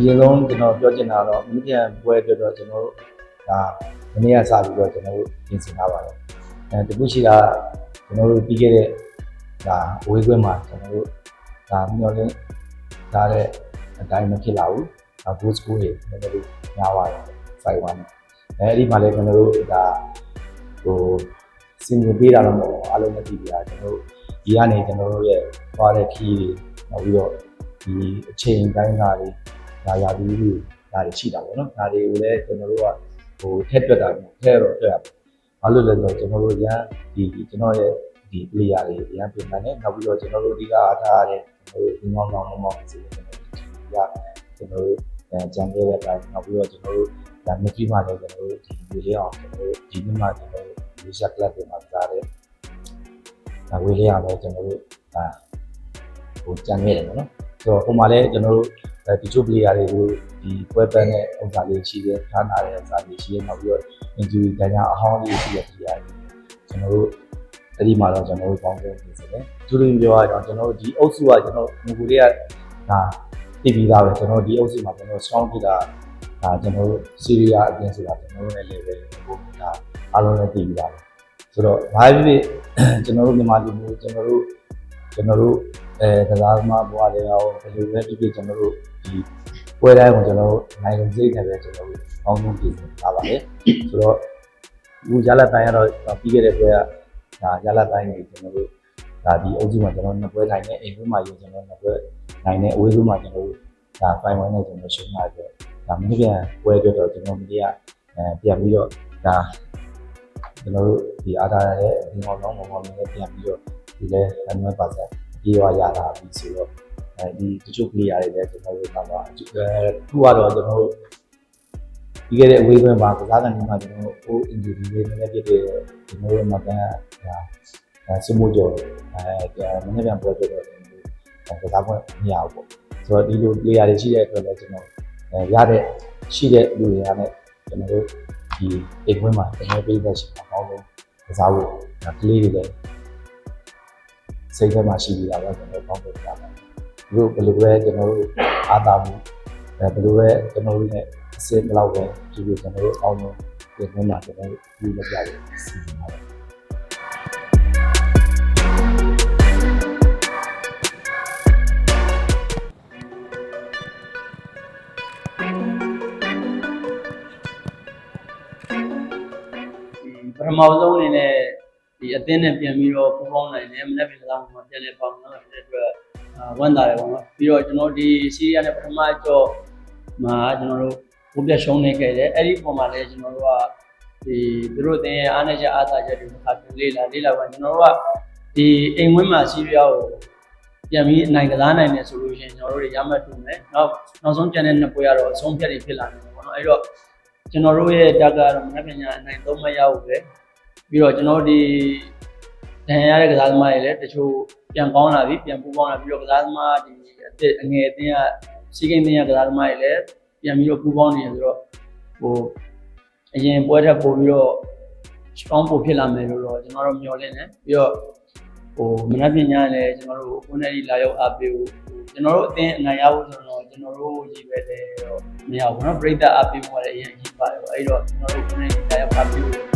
အရင်ဆုံးကျွန်တော်ပြောချင်တာတော့မင်းပြန်ပွဲအတွက်တော့ကျွန်တော်တို့ဒါမနေ့ကစပြီးတော့ကျွန်တော်တို့ပြင်ဆင်ထားပါတယ်အဲတခုရှိတာကျွန်တော်တို့ပြီးခဲ့တဲ့ဒါဝေးခွင့်မှာကျွန်တော်တို့ဒါမျောလင်းဒါတဲ့အတိုင်းမဖြစ်လာဘူးဒါ goal score တွေနည်းနည်းလေးများသွားတယ်5-1နဲ့အဲဒီမှာလည်းကျွန်တော်တို့ဒါဟိုစင်ကြပေးတာတော့မဟုတ်ဘူးအားလုံးမသိကြတာကျွန်တော်တို့ဒီကနေကျွန်တော်တို့ရဲ့သွားတဲ့ခီးတွေနောက်ပြီးတော့ဒီအချိန်တိုင်းသားတွေ ဒါရာသီဥတုဒါတွေရှိတာပေါ့နော်ဒါတွေကိုလည်းကျွန်တော်တို့ကဟိုထက်တွက်တာမျိုးထက်တော့တွက်ရပါဘာလို့လဲဆိုတော့ကျွန်တော်တို့ရန်ဒီကျွန်တော်ရဲ့ဒီ player တွေရန်ပြင်ပန်းနေနောက်ပြီးတော့ကျွန်တော်တို့ဒီကအားထားရတဲ့ကျွန်တော်တို့ဒီမောင်းမောင်းမောင်းစီကျွန်တော်တို့ကျွန်တော်တို့အဲကြံခဲ့တဲ့အတိုင်းနောက်ပြီးတော့ကျွန်တော်တို့ဒါမြကြီးမှလည်းကျွန်တော်တို့ဒီဝေလေးအောင်ကျွန်တော်တို့ဒီနေ့မှကျွန်တော်တို့ဒီရှက်ကလပ်တွေမှာကြားတဲ့ဒါဝေလေးအောင်လည်းကျွန်တော်တို့ဒါဟိုကြံခဲ့တယ်ပေါ့နော်ဆိုတော့ဟိုမှာလည်းကျွန်တော်တို့ အဲဒီချို့ player တွေကိုဒီပွဲပန်းတဲ့ဥစ္စာလေးရှိတယ်ထားနာတဲ့ဥစ္စာလေးရှိတယ်နောက်ပြီးတော့ injury တန်းကြအဟောင်းလေးရှိတဲ့ player တွေကျွန်တော်တို့အဲ့ဒီမှာတော့ကျွန်တော်တို့ပေါင်းတဲ့ပြင်စင်တယ်သူတို့ပြောရအောင်ကျွန်တော်တို့ဒီအုပ်စုကကျွန်တော်ငူလေးကဒါတည်ပြီးသားပဲကျွန်တော်ဒီအုပ်စုမှာကျွန်တော် strong ဖြစ်တာဒါကျွန်တော်တို့ Syria အပြင်ဆိုတာကျွန်တော်တို့ရဲ့ level ကိုဒါအားလုံးလည်းတည်ပြီးသားပဲဆိုတော့ဘာဖြစ်ဖြစ်ကျွန်တော်တို့မြန်မာလူမျိုးကျွန်တော်တို့ ကျွန်တော်တို့အဲကစားသမားဘဝတွေရောဘယ်လိုပဲဖြစ်ဖြစ်ကျွန်တော်တို့ဒီပွဲတိုင်းကိုကျွန်တော်တို့နိုင်ငံစိတ်နဲ့ပဲကျွန်တော်တို့အောင်းဆုံးပြင်ဆင်ထားပါတယ်ဆိုတော့ဒီရလပိုင်းကတော့ပြီးခဲ့တဲ့ပွဲကဒါရလပိုင်းနေကျွန်တော်တို့ဒါဒီအုပ်စုမှာကျွန်တော်နှစ်ပွဲနိုင်တယ်အိမ်ဘက်မှာယူကျွန်တော်နှစ်ပွဲနိုင်တယ်အဝေးဘက်မှာကျွန်တော်တို့ဒါဖိုင်ဝိုင်းနဲ့ကျွန်တော်ရှုံးလာတယ်ဒါမင်းပြန်ပွဲအတွက်တော့ကျွန်တော်မနေ့ကအဲပြန်ပြီးတော့ဒါ ကျွန်တော်တို့ဒီအားထားရတဲ့ဒီမောင်လုံးမောင်မောင်လေးပြန်ပြီးတော့ဒီလဲ100%ပြေးရရတာပြီဆိုတော့အဲဒီတချို့ player တွေလည်းကျွန်တော်တို့ကတော့အဲခုကတော့ကျွန်တော်တို့ပြီးခဲ့တဲ့အဝေးပွဲမှာကစားကန်ဒီမှာကျွန်တော်တို့ O injury လေးနည်းနည်းဖြစ်တဲ့ကျွန်တော်တို့မှကန်ဒါအဲစမိုးကျော်အဲမနေ့ပြန်ပွဲတော့ကျွန်တော်တို့ကစားပွဲမရဘူးပေါ့ဆိုတော့ဒီလို player တွေရှိတဲ့အတွက်လည်းကျွန်တော်အဲရတဲ့ရှိတဲ့လူတွေကလည်းကျွန်တော်တို့ ဒီအိမ်ဝင်းမှာကျွန်တော်ပြည်သက်ရှိမှာအောင်းလို့ကစားဖို့ဒါကလေးတွေလည်းစိတ်ထဲမှာရှိနေတာပဲကျွန်တော်ပေါင်းပြတာပါဒီလိုဘယ်လိုပဲကျွန်တော်တို့အားသာမှုအဲဘယ်လိုပဲကျွန်တော်တို့ ਨੇ အစစ်ဘယ်လောက်ပဲဒီလိုကျွန်တော်တို့အောင်းလို့ပြင်ထဲမှာကျွန်တော်တို့ပြုလုပ်ကြရစီစဉ်ပါတယ် ပထမဆုံးအနေနဲ့ဒီအသင်းနဲ့ပြန်ပြီးတော့ပူးပေါင်းနိုင်တယ်မနေ့ကစားမှာပြန်လဲပေါင်းတော့တဲ့အတွက်အာဝမ်းသာတယ်ပေါ့နော်ပြီးတော့ကျွန်တော်ဒီစီးရီးယားနဲ့ပထမကြော့မှာကျွန်တော်တို့ဘုပြရှုံးနေခဲ့တယ်အဲ့ဒီပုံမှာလည်းကျွန်တော်တို့ကဒီသူတို့အသင်းရဲ့အားနည်းချက်အားသာချက်တွေကိုခါပြန်လေးလာလေးလာပါကျွန်တော်တို့ကဒီအိမ်ဝင်းမှာစီးရီးယားကိုပြန်ပြီးအနိုင်ကစားနိုင်တယ်ဆိုလို့ရှိရင်ကျွန်တော်တို့တွေရမှတ်တူမယ်နောက်နောက်ဆုံးကျန်တဲ့နှစ်ပွဲကတော့အဆုံးဖြတ်တွေဖြစ်လာနေတယ်ပေါ့နော်အဲ့တော့ ကျွန်တော်တို့ရဲ့တက်ကတော့မနက်ဖြန်ညအနိုင်သုံးမရဘူးပဲပြီးတော့ကျွန်တော်ဒီဒဏ်ရာရတဲ့ကစားသမားတွေလည်းတချို့ပြန်ကောင်းလာပြီပြန်ပူပေါင်းလာပြီးတော့ကစားသမားဒီအစ်အငယ်အသင်းကစီကိန်းသင်းကကစားသမားတွေလည်းပြန်ပြီးတော့ပူပေါင်းနေရဆိုတော့ဟိုအရင်ပွဲထက်ပိုပြီးတော့ strong ပိုဖြစ်လာမယ်လို့တော့ကျွန်တော်တို့မျှော်လင့်တယ်ပြီးတော့ ဟိုမနက်ဖြန်ညလည်းကျွန်တော်တို့ကိုယ်နဲ့ဒီလာရောက်အားပေးဖို့ကျွန်တော်တို့အသင်းအနိုင်ရဖို့ဆိုတော့ကျွန်တော်တို့ရည်ပဲတယ်တော့မရဘူးเนาะပြိတ္တအားပေးဖို့လည်းအရင်ကြီးပါတယ်ပေါ့အဲ့တော့ကျွန်တော်တို့ကိုယ်နဲ့ဒီလာရောက်အားပေးဖို့